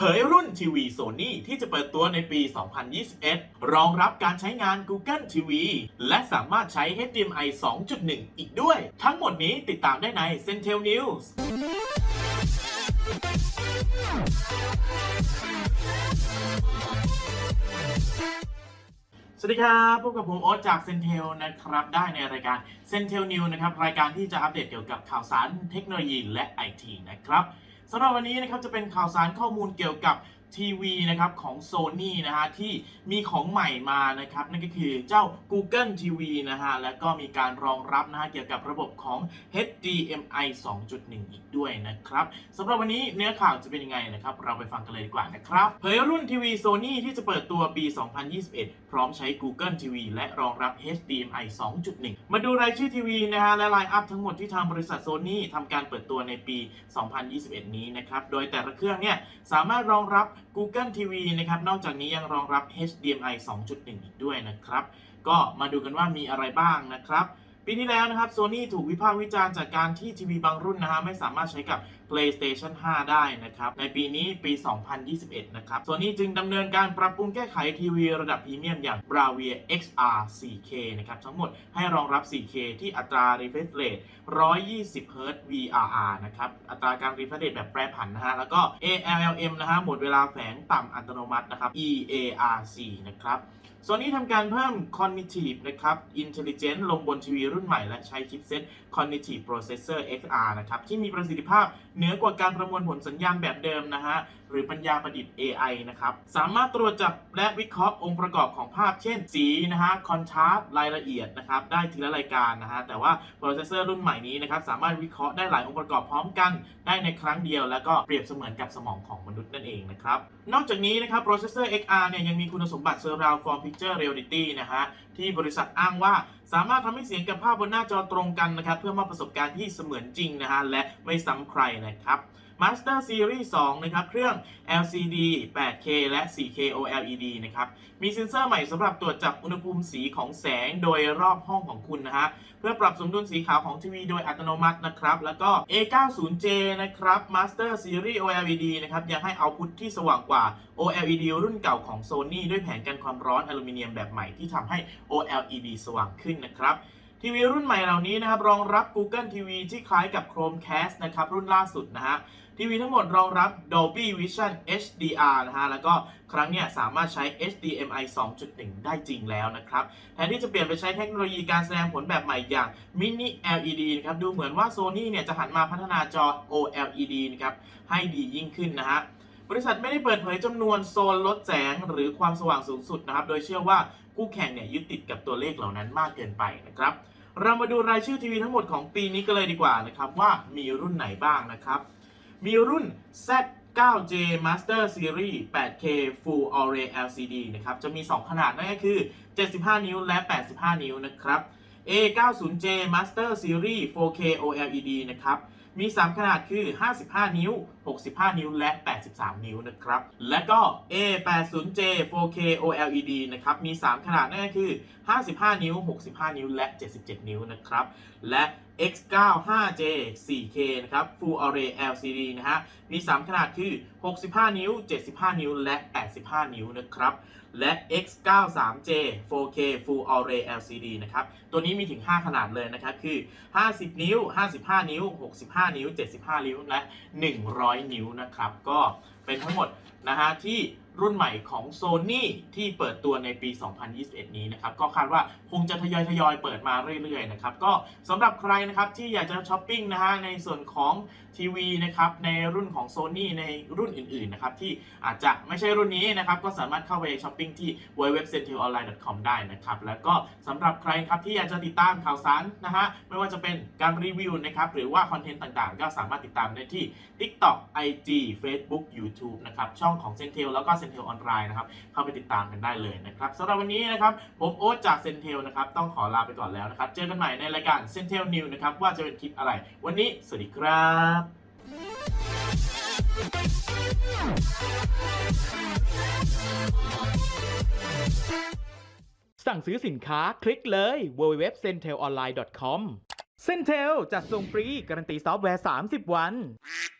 เผยรุ่นทีวีโซนี่ที่จะเปิดตัวในปี 2021 รองรับการใช้งาน Google TV และสามารถใช้ HDMI 2.1 อีกด้วย ทั้งหมดนี้ติดตามได้ใน Centel News สวัสดีครับพบกับผมโอ๊ตจากเซนเทลนะครับ ได้ในรายการเซนเทลนิวนะครับ รายการที่จะอัปเดตเกี่ยวกับข่าวสารเทคโนโลยีและไอทีนะครับ สำหรับวันนี้นะครับจะเป็นข่าวสารข้อมูลเกี่ยวกับ ทีวีนะครับของ Sony นะฮะที่มีของใหม่มานะครับนั่นก็คือเจ้า Google TV นะฮะและก็มีการรองรับนะฮะเกี่ยวกับระบบของ HDMI 2.1 อีกด้วยนะครับสำหรับวันนี้เนื้อข่าวจะเป็นยังไงนะครับ เราไปฟังกันเลยดีกว่านะครับเผยรุ่นทีวี Sony ที่จะเปิดตัวปี 2021 พร้อมใช้ Google TV และรองรับ HDMI 2.1 มาดูรายชื่อทีวีนะฮะและไลน์อัพทั้งหมดที่ทางบริษัท Sony ทำการเปิดตัวในปี 2021 นี้นะครับโดยแต่ละเครื่องเนี่ยสามารถรองรับ Google TV นะครับ นอกจากนี้ยังรองรับ HDMI 2.1 อีกด้วยนะครับ ก็มาดูกันว่ามีอะไรบ้างนะครับ ปีที่แล้วนะครับ Sony ถูกวิพากษ์วิจารณ์จากการที่ทีวีบางรุ่นนะฮะไม่สามารถใช้กับ PlayStation 5 ได้นะครับ ในปีนี้ปี 2021 นะครับ Sony จึงดำเนินการปรับปรุงแก้ไขทีวีระดับพรีเมียมอย่าง Bravia XR 4K นะครับ ทั้งหมดให้รองรับ 4K ที่อัตรา refresh rate 120 Hz VRR นะครับ อัตราการ refresh rate แบบแปรผันนะฮะ แล้วก็ ALLM นะฮะหมดเวลาแฝงต่ำอัตโนมัตินะครับ EARC นะครับส่วนนี้ทำการเพิ่ม Cognitive นะครับ Intelligence ลงบนทีวีรุ่นุ่นใหม่และใช้ชิปเซ็ต Cognitive Processor XR นะครับที่มีประสิทธิภาพเหนือกว่าการประมวลผลสัญญาณแบบเดิมนะฮะหรือปัญญาประดิษฐ์ AI นะครับสามารถตรวจจับและวิเคราะห์องค์ประกอบของภาพ เช่น สีนะฮะคอนทราสต์รายละเอียดนะครับได้ทีละรายการนะฮะแต่ว่า Processor รุ่นใหม่นี้นะครับสามารถวิเคราะห์ได้หลายองค์ประกอบพร้อมกันได้ในครั้งเดียว แล้วก็เปรียบเสมือนกับสมองของมนุษย์นั่นเองนะครับนอกจากนี้นะครับ Processor XR เนี่ยยังมีคุณสมบัติ Surround Form Picture Reality นะฮะที่บริษัทอ้างว่า สามารถทำให้เสียงกับภาพบนหน้าจอตรงกันนะครับ เพื่อมอบประสบการณ์ที่เสมือนจริงนะฮะและไม่ซ้ำใครนะครับ Master Series 2 นะครับ เครื่อง LCD 8K และ 4K OLED นะครับ มีเซ็นเซอร์ใหม่สำหรับตรวจจับอุณหภูมิสีของแสงโดยรอบห้องของคุณนะฮะ เพื่อปรับสมดุลสีขาวของทีวีโดยอัตโนมัตินะครับ แล้วก็ A90J นะครับ Master Series OLED นะครับ ยังให้เอาพุทที่สว่างกว่า OLED รุ่นเก่าของ Sony ด้วยแผงกันความร้อนอลูมิเนียมแบบใหม่ที่ทำให้ OLED สว่างขึ้นนะครับ ทีวีรุ่นใหม่เหล่านี้นะครับรองรับ Google TV ที่คล้ายกับ Chromecast นะครับรุ่นล่าสุดนะฮะทีวีทั้งหมดรองรับ Dolby Vision HDR นะฮะแล้วก็ครั้งเนี้ยสามารถใช้ HDMI 2.1 ได้จริงแล้วนะครับแทนที่จะเปลี่ยนไปใช้เทคโนโลยีการแสดงผลแบบใหม่อย่าง Mini LED นะครับดูเหมือนว่า Sony เนี่ยจะหันมาพัฒนาจอ OLED นะครับให้ดียิ่งขึ้นนะฮะ บริษัทไม่ได้เปิดเผยจำนวนโซนลดแสงหรือความสว่างสูงสุดนะครับ โดยเชื่อว่าคู่แข่งเนี่ยยึดติดกับตัวเลขเหล่านั้นมากเกินไปนะครับ เรามาดูรายชื่อทีวีทั้งหมดของปีนี้กันเลยดีกว่านะครับว่ามีรุ่นไหนบ้างนะครับ มีรุ่น Z9J Master Series 8K Full Array LCD นะครับ จะมี 2 ขนาดนั่นก็คือ 75 นิ้วและ 85 นิ้วนะครับ A90J Master Series 4K OLED นะครับ มี 3 ขนาดคือ 55 นิ้ว 65 นิ้ว และ 83 นิ้วนะครับ และก็ A80J 4K OLED นะครับ มี 3 ขนาดนั่นก็คือ 55 นิ้ว 65 นิ้ว และ 77 นิ้วนะครับ และ X95J 4K นะครับ Full Array LCD นะฮะ มี 3 ขนาดคือ 65 นิ้ว 75 นิ้ว และ 85 นิ้วนะครับ และ X93J 4K Full Array LCD นะครับ ตัวนี้มีถึง 5 ขนาดเลยนะครับ คือ 50 นิ้ว 55 นิ้ว 65 นิ้ว 75 นิ้ว และ 100 นิ้วนะครับ ก็ เป็นทั้งหมดนะฮะที่รุ่นใหม่ของ Sony ที่เปิดตัวในปี 2021 นี้นะครับ ก็คาดว่าคงจะทยอยทยอยๆเปิดมาเรื่อยๆนะครับ ก็สำหรับใครนะครับที่อยากจะช้อปปิ้งนะฮะในส่วนของ ทีวีนะครับในรุ่นของ Sony ในรุ่นอื่นๆนะครับที่อาจจะไม่ใช่รุ่นนี้นะครับก็สามารถเข้าไปช้อปปิ้งที่ www.centralonline.com ได้นะครับแล้วก็สำหรับใครครับที่อยากจะติดตามข่าวสารนะฮะไม่ว่าจะเป็นการรีวิวนะครับหรือว่าคอนเทนต์ต่างๆ ก็สามารถติดตามได้ที่ TikTok IG Facebook YouTube นะครับช่องของ Centel แล้วก็ Centel Online นะครับเข้าไปติดตามกันได้เลยนะครับสำหรับวันนี้นะครับผมโอ๊ตจาก Centel นะครับต้องขอลาไปก่อนแล้วนะครับเจอกันใหม่ในรายการ Centel New นะครับว่าจะเป็นคลิปอะไร วันนี้สวัสดีครับ สั่งซื้อสินค้าคลิกเลย www.centelonline.com Centel จัดส่งฟรี การันตีซอฟต์แวร์ 30 วัน